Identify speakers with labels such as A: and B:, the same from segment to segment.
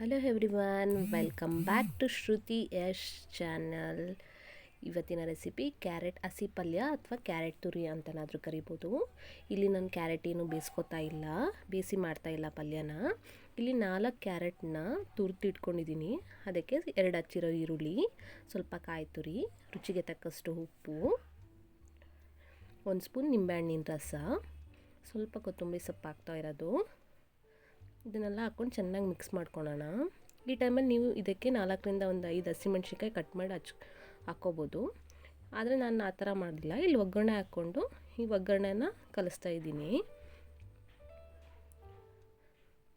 A: Hello everyone welcome back to Shruti Yash channel ಇವತ್ತಿನ recipe carrot ಹಸಿ ಪಲ್ಯ ಅಥವಾ ಕ್ಯಾರೆಟ್ ತುರಿ ಅಂತನಾದರೂ ಕರಿಬೋದು. ಇಲ್ಲಿ ನಾನು ಕ್ಯಾರೆಟ್ ಏನು ಬೇಯಿಸ್ಕೊತಾ ಇಲ್ಲ ಬೇಯಿಸಿ ಮಾಡ್ತಾ ಇಲ್ಲ ಪಲ್ಯನ. ಇಲ್ಲಿ ನಾಲ್ಕು ಕ್ಯಾರೆಟ್ನ ತುರ್ತಿಟ್ಕೊಂಡಿದ್ದೀನಿ ಅದಕ್ಕೆ ಎರಡು ಹಚ್ಚಿರೋ ಈರುಳ್ಳಿ, ಸ್ವಲ್ಪ ಕಾಯಿ ತುರಿ, ರುಚಿಗೆ ತಕ್ಕಷ್ಟು ಉಪ್ಪು, ಒಂದು ಸ್ಪೂನ್ ನಿಂಬೆಹಣ್ಣಿನ ರಸ, ಸ್ವಲ್ಪ ಕೊತ್ತಂಬರಿ ಸೊಪ್ಪು ಹಾಕ್ತಾ ಇರೋದು. ಇದನ್ನೆಲ್ಲ ಹಾಕ್ಕೊಂಡು ಚೆನ್ನಾಗಿ ಮಿಕ್ಸ್ ಮಾಡ್ಕೊಳ್ಳೋಣ ಈ ಟೈಮಲ್ಲಿ ನೀವು ಇದಕ್ಕೆ ನಾಲ್ಕರಿಂದ ಒಂದು ಐದು ಹಸಿಮೆಣ್ಸಿನ್ಕಾಯಿ ಕಟ್ ಮಾಡಿ ಹಚ್ ಹಾಕ್ಕೋಬೋದು ಆದರೆ ನಾನು ಆ ಥರ ಮಾಡಲಿಲ್ಲ. ಇಲ್ಲಿ ಒಗ್ಗರಣೆ ಹಾಕ್ಕೊಂಡು ಈ ಒಗ್ಗರಣೆನ ಕಲಿಸ್ತಾ ಇದ್ದೀನಿ.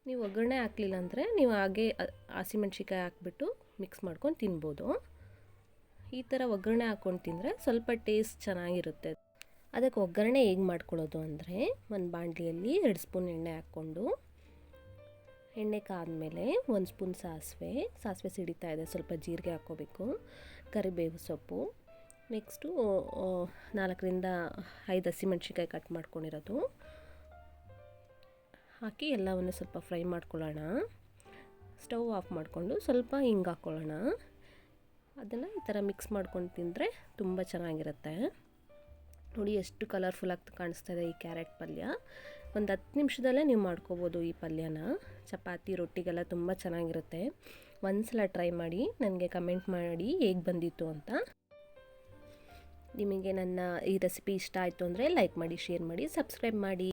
A: ನೀವು ಒಗ್ಗರಣೆ ಹಾಕಲಿಲ್ಲ ಅಂದರೆ ನೀವು ಹಾಗೆ ಹಸಿಮೆಣ್ಸಿನ್ಕಾಯಿ ಹಾಕ್ಬಿಟ್ಟು ಮಿಕ್ಸ್ ಮಾಡ್ಕೊಂಡು ತಿನ್ಬೋದು. ಈ ಥರ ಒಗ್ಗರಣೆ ಹಾಕ್ಕೊಂಡು ತಿಂದರೆ ಸ್ವಲ್ಪ ಟೇಸ್ಟ್ ಚೆನ್ನಾಗಿರುತ್ತೆ. ಅದಕ್ಕೆ ಒಗ್ಗರಣೆ ಹೇಗೆ ಮಾಡ್ಕೊಳ್ಳೋದು ಅಂದರೆ ಒಂದು ಬಾಣಲಿಯಲ್ಲಿ ಎರಡು ಸ್ಪೂನ್ ಎಣ್ಣೆ ಹಾಕ್ಕೊಂಡು ಎಣ್ಣೆ ಕಾದ್ಮೇಲೆ ಒಂದು ಸ್ಪೂನ್ ಸಾಸಿವೆ. ಸಾಸಿವೆ ಸಿಡಿತಾ ಇದೆ, ಸ್ವಲ್ಪ ಜೀರಿಗೆ ಹಾಕ್ಕೋಬೇಕು, ಕರಿಬೇವು ಸೊಪ್ಪು. ನೆಕ್ಸ್ಟು ನಾಲ್ಕರಿಂದ ಐದು ಹಸಿಮೆಣ್ಸಿನ್ಕಾಯಿ ಕಟ್ ಮಾಡ್ಕೊಂಡಿರೋದು. ಹಾಕಿ ಎಲ್ಲವನ್ನು ಸ್ವಲ್ಪ ಫ್ರೈ ಮಾಡ್ಕೊಳ್ಳೋಣ. ಸ್ಟವ್ ಆಫ್ ಮಾಡಿಕೊಂಡು ಸ್ವಲ್ಪ ಹಿಂಗೆ ಹಾಕ್ಕೊಳ್ಳೋಣ. ಅದನ್ನು ಈ ಥರ ಮಿಕ್ಸ್ ಮಾಡ್ಕೊಂಡು ತಿಂದರೆ ತುಂಬ ಚೆನ್ನಾಗಿರುತ್ತೆ. ನೋಡಿ ಎಷ್ಟು ಕಲರ್ಫುಲ್ಲಾಗಿ ಕಾಣಿಸ್ತಾ ಇದೆ ಈ ಕ್ಯಾರೆಟ್ ಪಲ್ಯ. ಒಂದು ಹತ್ತು ನಿಮಿಷದಲ್ಲೇ ನೀವು ಮಾಡ್ಕೋಬೋದು ಈ ಪಲ್ಯನ. ಚಪಾತಿ, ರೊಟ್ಟಿಗೆಲ್ಲ ತುಂಬ ಚೆನ್ನಾಗಿರುತ್ತೆ. ಒಂದ್ಸಲ ಟ್ರೈ ಮಾಡಿ ನನಗೆ ಕಮೆಂಟ್ ಮಾಡಿ ಹೇಗೆ ಬಂದಿತ್ತು ಅಂತ. ನಿಮಗೆ ನನ್ನ ಈ ರೆಸಿಪಿ ಇಷ್ಟ ಆಯಿತು ಅಂದರೆ ಲೈಕ್ ಮಾಡಿ ಶೇರ್ ಮಾಡಿ ಸಬ್ಸ್ಕ್ರೈಬ್ ಮಾಡಿ.